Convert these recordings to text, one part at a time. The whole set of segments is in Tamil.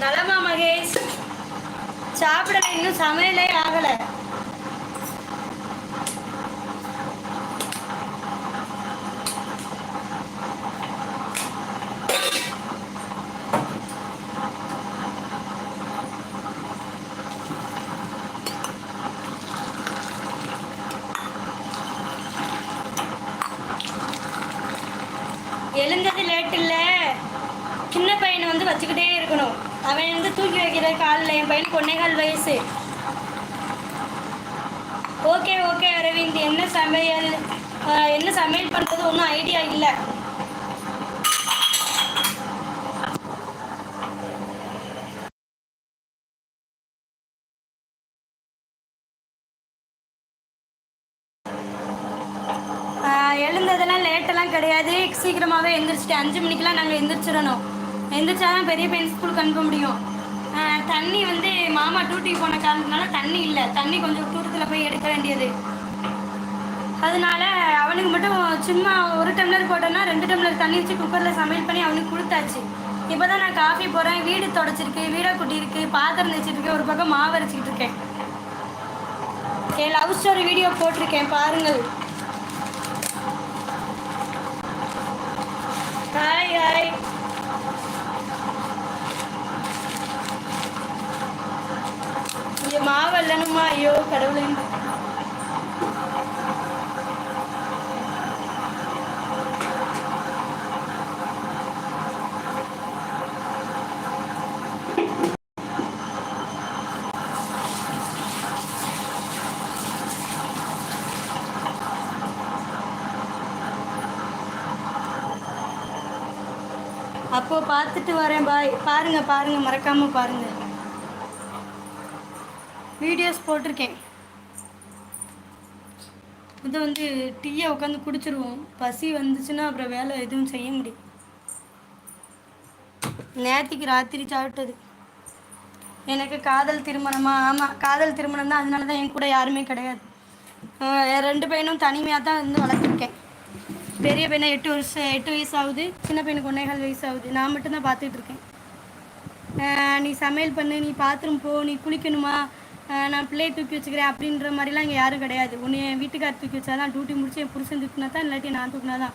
நலமா மகேஷ். சாப்பிடல இன்னும் சமையலே ஆகல. எழுந்தது லேட் இல்ல. சின்ன பையனை வந்து வச்சுக்கிட்டே இருக்கணும். அவன் வந்து தூக்கி வைக்கிற காலில் என் பையனுக்கு ஒன்னே வயசு. Okay okay Aravind. என்ன சமையல்? என்ன சமையல் பண்ணுறது ஒன்றும் ஐடியா இல்லை. எழுந்ததெல்லாம் லேட்டெல்லாம் கிடையாது. சீக்கிரமாகவே எழுந்திரிச்சிட்டு அஞ்சு மணிக்கெலாம் நாங்கள் எழுந்திரிச்சிடணும் எந்திரிச்சாதான் பெரிய பையன் ஸ்கூலுக்கு அனுப்ப முடியும். தண்ணி வந்து மாமா டியூட்டிக்கு போன காரணத்தினால தண்ணி இல்லை. தண்ணி கொஞ்சம் தூரத்தில் போய் எடுக்க வேண்டியது. அதனால அவனுக்கு மட்டும் சும்மா ஒரு டம்ளர் போட்டோன்னா ரெண்டு டம்ளர் தண்ணி வச்சு குக்கரில் சமையல் பண்ணி அவனுக்கு கொடுத்தாச்சு. இப்போ தான் நான் காஃபி போடுறேன் வீடு தொடச்சிருக்கு வீடை கூட்டியிருக்கு பாத்திரம் வச்சுட்டு ஒரு பக்கம் மாவு அரைச்சிக்கிட்டு இருக்கேன். என் லவ் ஸ்டோரி வீடியோ போட்டிருக்கேன். பாருங்கள். ஹாய் ஹாய் இங்கே மாவு ஐயோ கடவுளே. அப்போ பார்த்துட்டு வரேன் பாய். பாருங்க பாருங்க மறக்காம பாருங்க. வீடியோஸ் போட்டிருக்கேன். இது வந்து டீயை உட்காந்து குடிச்சிருவோம். பசி வந்துச்சுன்னா அப்புறம் வேலை எதுவும் செய்ய முடியும். நேத்திக்கு ராத்திரி சாப்பிட்டது. எனக்கு காதல் திருமணமா? ஆமாம் காதல் திருமணம் தான் அதனால தான் என் கூட யாருமே கிடையாது. ரெண்டு பையனும் தனிமையாக தான் வந்து வளர்த்துருக்கேன். பெரிய பையனை எட்டு வருஷம் எட்டு வயசு ஆகுது சின்ன பையனுக்கு ஒன்னேகால் வயசு ஆகுது நான் மட்டும்தான் பார்த்துட்டு இருக்கேன். நீ சமையல் பண்ணு நீ பாத்ரூம் போ நீ குளிக்கணுமா? நான் பிள்ளையை தூக்கி வச்சுக்கிறேன் அப்படின்ற மாதிரிலாம் இங்கே யாரும் கிடையாது. ஒன்று என் வீட்டுக்கார் தூக்கி வச்சாதான் டியூட்டி முடிச்சு என் புருஷன் தூக்கினா தான் இல்லாட்டி நான் தூக்கினா தான்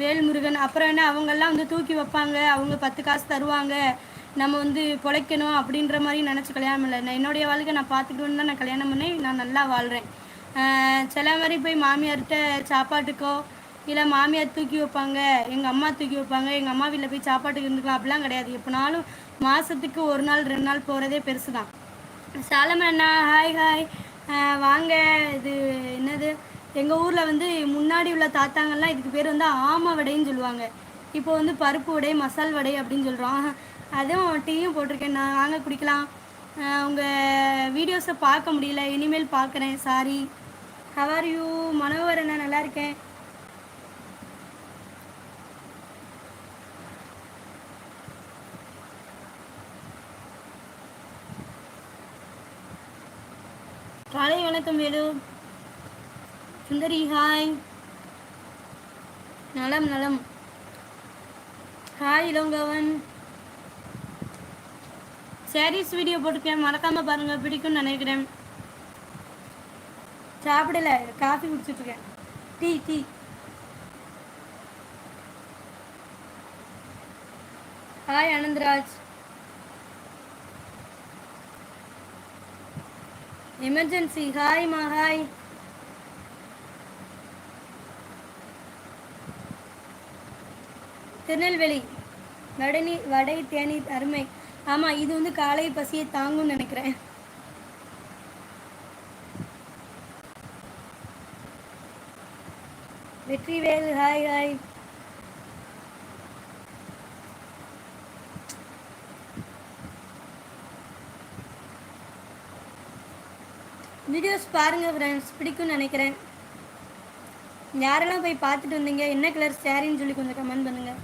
வேல்முருகன் அப்புறம் என்ன அவங்கெல்லாம் வந்து தூக்கி வைப்பாங்க. அவங்க பத்து காசு தருவாங்க. நம்ம வந்து பிழைக்கணும் அப்படின்ற மாதிரி நினச்சி கல்யாணம் இல்லை. நான் என்னுடைய வாழ்க்கை நான் பார்த்துக்கணுன்னு தான் நான் கல்யாணம் பண்ணி நான் நல்லா வாழ்கிறேன் சில மாதிரி போய் மாமியார்கிட்ட சாப்பாட்டுக்கோ இல்லை மாமியார் தூக்கி வைப்பாங்க எங்கள் அம்மா தூக்கி வைப்பாங்க எங்கள் அம்மா வீட்டில் போய் சாப்பாட்டுக்கு இருந்துக்கலாம். அப்படிலாம் கிடையாது. எப்போனாலும் மாதத்துக்கு ஒரு நாள் ரெண்டு நாள் போகிறதே பெருசு தான் சாலமன் அண்ணா ஹாய் ஹாய் வாங்க. இது என்னது? எங்கள் ஊரில் வந்து முன்னாடி உள்ள தாத்தாங்கள்லாம் இதுக்கு பேர் வந்து ஆம வடைன்னு சொல்லுவாங்க. இப்போ வந்து பருப்பு வடை மசால் வடை அப்படின்னு சொல்கிறோம் அதுவும் டீயும் போட்டிருக்கேன். நான் வாங்க குடிக்கலாம். உங்கள் வீடியோஸை பார்க்க முடியல. இனிமேல் பார்க்குறேன். Sorry how are you Manohar அண்ணா நல்லா இருக்கேன். காலை வணக்கம் வேலு. சுந்தரி ஹாய் நலம் நலம். ஹாய் இளங்கவன். சாரீஸ் வீடியோ போட்டிருக்கேன். மறக்காம பாருங்க. பிடிக்கும்னு நினைக்கிறேன். சாப்பிடல. காஃபி குடிச்சிட்டு இருக்கேன் tea tea. Hi Anandaraj. Emergency hi மா ஹாய் திருநெல்வேலி வடனி வடை தேனி அருமை. ஆமாம் இது வந்து காலை பசியை தாங்கும்னு நினைக்கிறேன். வெற்றிவேல் ஹாய் ஹாய் வீடியோஸ் பாருங்கள் ஃப்ரெண்ட்ஸ் பிடிக்கும்னு நினைக்கிறேன். யாரெல்லாம் போய் பார்த்துட்டு வந்தீங்க? என்ன கலர் சாரின்னு சொல்லி கொஞ்சம் கமெண்ட் பண்ணுங்கள்